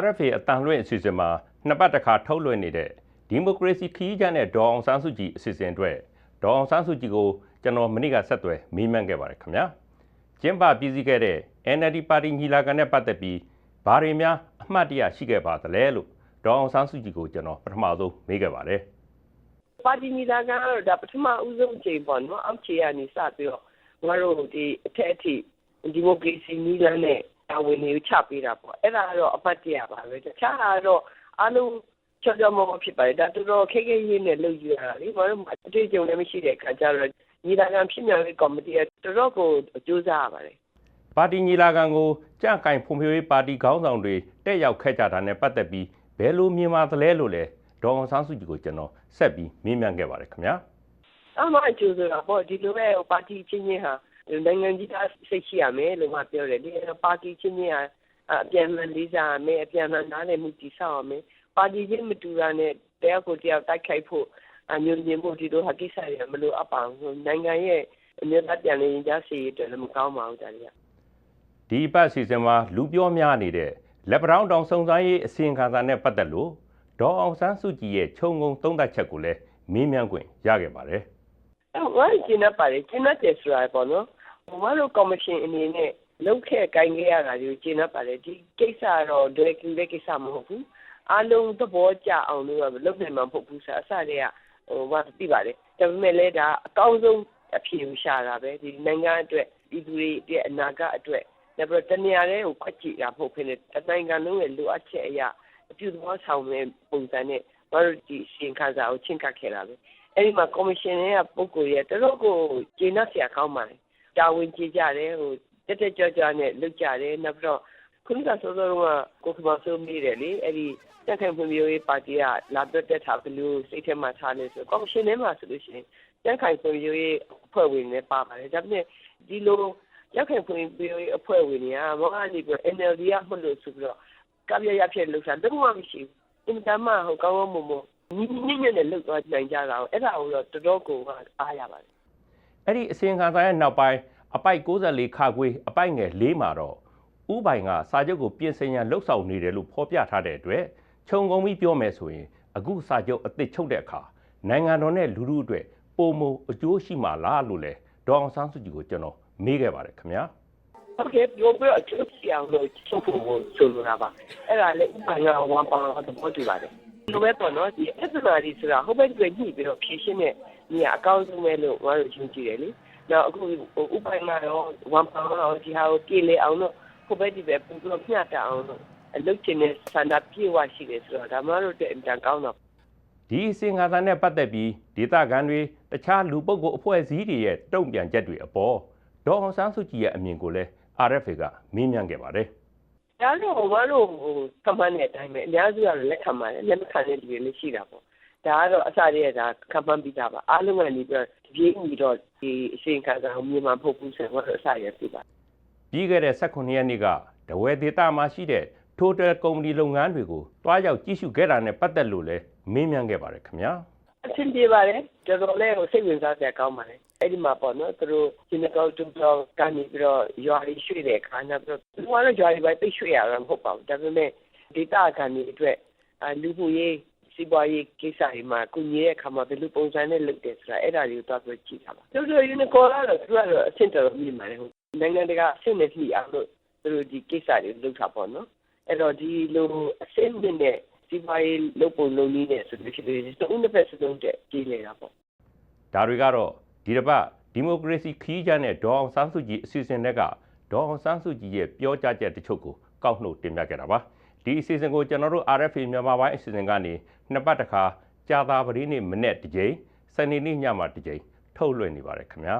RFA အတန်လွင့်အစီအစဉ်မှာနှစ်ပတ်တစ်ခါထုတ်လွှင့်နေတဲ့ဒီမိုကရေစီခရီးကျမ်းတဲ့ဒေါ်အောင်ဆန်းစုကြည်အစီအစဉ်အတွက်ဒေါ်အောင်ဆန်းစုကြည်ကိုကျွန်တော်မနေ့ကဆက်သွယ်မေးမြန်းခဲ့ပါတယ်ခင်ဗျာကျင်းပပြည်စည်းခဲ့တဲ့ NLD ပါတီညီလာခံနဲ့ပတ်သက်ပြီးဘာတွေများအမှတ်တရရှိခဲ့ပါသလဲလို့ဒေါ်အောင်ဆန်းစုကြည်ကိုကျွန်တော်ပထမဆုံးမေးခဲ့ပါတယ်ပါတီညီလာခံကတော့ဒါပထမဦးဆုံးချိန်ပေါ့နော်အောက်ခြေကနေစပြီးတော့ငါတို့ဒီအထက်အထိဒီမိုကရေစီနီးလမ်းနဲ့ တာဝန်တွေကိုချပေးတာပေါ့အဲ့ဒါကတော့အပတ်တရပါပဲတခြားတာကတော့အားလုံးချောချောမောမောဖြစ်ပါတယ်ဒါတော်တော်ခေခေရေးနဲ့လုပ်ယူရတာလေဘာလို့အတွေ့အကြုံလည်းမရှိတဲ့အခါကျတော့ညီလာခံဖြစ်မြောက်ရေးကော်မတီကတော်တော်ကိုကြိုးစားရပါတယ်ပါတီညီလာခံကိုကြန့်ကင်ဖွံ့ဖြိုးရေးပါတီခေါင်းဆောင်တွေတက်ရောက်ခဲ့ကြတာနဲ့ပတ်သက်ပြီးဘယ်လိုမြင်ပါသလဲလို့လဲဒေါ်အောင်ဆန်းစုကြည်ကိုကျွန်တော်ဆက်ပြီးမေးမြန်းခဲ့ပါတယ်ခင်ဗျာအမှန်ကျိုးဆိုတာပေါ့ဒီလိုပဲပါတီချင်းချင်းဟာ နိုင်ငံကြီးသားစိတ်ရှိရမယ်လို့မှပြောတယ်ဒီပါတီချင်းချင်းဟာအပြန်အလှန်လေးစားရမယ်အပြန်အလှန်နားလည်မှုတည်ဆောက်ရမယ်ပါတီချင်းမတူတာနဲ့တယောက်ကိုတယောက်တိုက်ခိုက်ဖို့အမျိုးမျိုးမှုဒီလိုဟာကိစ္စတွေမလို့အပ်ပါဘူးနိုင်ငံရဲ့အမျိုးသားပြန်လည်ရင်ကြားစီရေးအတွက်လည်းမကောင်းပါဘူးဒါတွေကဒီအပတ်အစီအစဉ်မှာလူပြောများနေတဲ့လက်ပတောင်းတောင်စုံစမ်းရေးအစီရင်ခံစာနဲ့ပတ်သက်လို့ဒေါ်အောင်ဆန်းစုကြည်ရဲ့ခြုံငုံသုံးသပ်ချက်ကိုလည်းမေးမြန်းခွင့်ရခဲ့ပါတယ်အဲ့ဝိုင်းကျင်းပ်ပါတယ်ကျင်းပ်တယ်ဆိုတာပေါ့နော် ဘဝတို့ကော်မရှင်အနေနဲ့လုပ်ခဲ့ကိုင်ခဲ့ရတာကိုကျင်းပ်ပါတယ်ဒီကိစ္စတော့ဒိုက်ကူတဲ့ကိစ္စမဟုတ်ဘူးအားလုံးသဘောကျအောင်လို့လုပ်နိုင်မှာမဟုတ်ဘူးဆိုအစတည်းကဟိုဘာသိပါတယ်ဒါပေမဲ့လည်းဒါအကောင်းဆုံးအဖြေကိုရှာတာပဲဒီနိုင်ငံအတွက်ဒီလူတွေအတွက်အနာဂတ်အတွက်နောက်ပြီးတော့တနေရာလေးကိုခွက်ကြည့်တာမဟုတ်ဖြစ်နေတနိုင်ငံလုံးရဲ့လိုအပ်ချက်အရာအပြုသဘောဆောင်တဲ့ပုံစံနဲ့ဘာလို့ဒီရှင်ခါစာကိုချင်းကပ်ခဲ့တာပဲအဲ့ဒီမှာကော်မရှင်ရဲ့ပုံကိုယ်ရဲ့တော်တော်ကိုကျင်းတ်ဆရာကောင်းပါတယ် တာဝန်ကြီးကြတယ်ဟိုတက်တက်ကြွကြွနဲ့လုပ်ကြတယ်နောက်ပြီးတော့ခုနကဆိုတော့ကိုကမဆိုမိတယ်လေအဲ့ဒီတက်ခိုင်ဖွံ့ဖြိုးရေးပါတီကလာပြတ်တက်တာဘယ်လိုစိတ်ထဲမှာထားလဲဆိုကော်မရှင်ထဲမှာဆိုလို့ရှိရင်တက်ခိုင်ဖွံ့ဖြိုးရေးအဖွဲ့ဝင်တွေပါပါတယ်ဒါပေမဲ့ဒီလိုရက်ခိုင်ဖွံ့ဖြိုးရေးအဖွဲ့ဝင်တွေကဘောကနေပြီး NLD ကမှလို့ဆိုပြီးတော့ကပြရဖြစ်လို့ဆိုတာတော့မရှိဘူးအင်တာမဟိုကောင်းကောင်းမွန်မွန်ညီညီညွတ်နဲ့လှုပ်သွားနိုင်ကြတာအဲ့ဒါကိုတော့တော်တော်ကိုအားရပါတယ် အဲ့ဒီအစီရင်ခံစာရဲ့နောက်ပိုင်းအပိုက်64ခါခွေးအပိုက်ငယ်၄မှာတော့ဥပိုင်ကစာချုပ်ကိုပြင်ဆင်ရန်လှုပ်ဆောင်နေတယ်လို့ဖော်ပြထားတဲ့အတွက်ခြုံငုံပြီးပြောမယ်ဆိုရင်အခုစာချုပ်အသစ်ချုပ်တဲ့အခါနိုင်ငံတော်နဲ့လူထုအတွက်ပုံမအကျိုးရှိမှာလားလို့လဲဒေါ်အောင်ဆန်းစုကြည်ကိုကျွန်တော်မေးခဲ့ပါတယ်ခင်ဗျာဟုတ်ကဲ့ပြောပြအချုပ်စီအောင်လို့ချုပ်ဖို့ဆိုလိုတာပါအဲ့ဒါလည်းဥပမာဝမ်ပါတော့ဘောတူပါတယ်ဒီလိုပဲပေါ့နော်ဒီအသနာဒီဆိုတာဟိုဘက်ကညှိပြီးတော့ဖြည့်ရှင်းတဲ့ နေရာအကောင်းဆုံးပဲလို့ငါတို့ယုံကြည်တယ်လေနောက်အခုဥပမာတော့ဝမ်ပါတော့ဒီဟာကိုပြေလေအောင်လို့ဟိုဘက်ဒီပဲပုံပြီးမျှတအောင်လို့အလုပ်ကျင်တဲ့စန္ဒပြေဝရှိတယ်ဆိုတော့ဒါမှတို့တဲ့အင်တန်ကောင်းတော့ဒီအစီအငါသာနဲ့ပတ်သက်ပြီးဒေသခံတွေတခြားလူပုဂ္ဂိုလ်အဖွဲ့အစည်းတွေရဲ့တုံ့ပြန်ချက်တွေအပေါ်ဒေါ်အောင်ဆန်းစုကြည်ရဲ့အမြင်ကိုလည်း RFA ကမေးမြန်းခဲ့ပါတယ်ဒါတော့ဟိုဘာလို့ဟိုကမန်းတဲ့အတိုင်းပဲအများစုကတော့လက်ခံပါတယ်လက်မခံတဲ့လူတွေလည်းရှိတာပေါ့ ဒါကတော့အစတည်းကဒါကမန်းပြီးသားပါအားလုံးကနေပြီးတော့ဒီကြီးတော့ဒီအချိန်ခါကမြန်မာမဟုတ်ဘူးဆိုတော့အစရပြပါပြီးခဲ့တဲ့18ရက်နေ့ကဒဝဲဒေတာမှာရှိတဲ့ Total ကုမ္ပဏီလုပ်ငန်းတွေကိုတွားရောက်ကြည့်ရှုခဲ့တာနဲ့ပတ်သက်လို့လည်းမေးမြန်းခဲ့ပါတယ်ခင်ဗျာအဆင်ပြေပါတယ်တော်တော်လေးကိုစိတ်ဝင်စားစရာကောင်းပါတယ်အဲ့ဒီမှာပေါ့နော်သူတို့ဒီနေ့ကတော့တူတော့ကနေပြီးတော့ရွာလေးရွှေ့တဲ့အခါကျတော့သူကတော့ရွာလေးပဲသိရွှေ့ရတာမဟုတ်ပါဘူးဒါပေမဲ့ဒေတာကနေအတွက်လူမှုရေး စီးပွားရေးကိစ္စတွေမှာကုညီတဲ့အခါမှာဘယ်လိုပုံစံနဲ့လုပ်တယ်ဆိုတာအဲ့ဒါတွေကိုတော့ပြောကြည့်တာပါသူတို့ယူနီကောလာတော့သူကတော့အဆင့်တော်တော်မြင့်ပါတယ်ဟုတ်နိုင်ငံတကာအဆင့်နဲ့ပြည်အောင်လို့သူတို့ဒီကိစ္စတွေလုပ်တာပေါ့နော်အဲ့တော့ဒီလိုအဆင့်မြင့်တဲ့စီးပွားရေးလုပ်ပုံလုပ်နည်းနဲ့ဆိုလို့ရှိရင်သူ့နှစ်ဖက်စလုံးတဲ့ကြီးနေတာပေါ့ဒါတွေကတော့ဒီတစ်ပတ်ဒီမိုကရေစီခီးချမ်းတဲ့ဒေါ်အောင်ဆန်းစုကြည်အစီအစဉ်တွေကဒေါ်အောင်ဆန်းစုကြည်ရဲ့ပြောကြားချက်တချို့ကိုကောက်နှုတ်တင်ပြခဲ့တာပါ ဒီအစီအစဉ်ကိုကျွန်တော်တို့ RFA မြန်မာပိုင်းအစီအစဉ်ကနေနှစ်ပတ်တစ်ခါကြာသာပတိနေ့မနေ့တစ်ကြိမ်စနေနေ့ညမှာတစ်ကြိမ်ထုတ်လွှင့်နေပါတယ်ခင်ဗျာ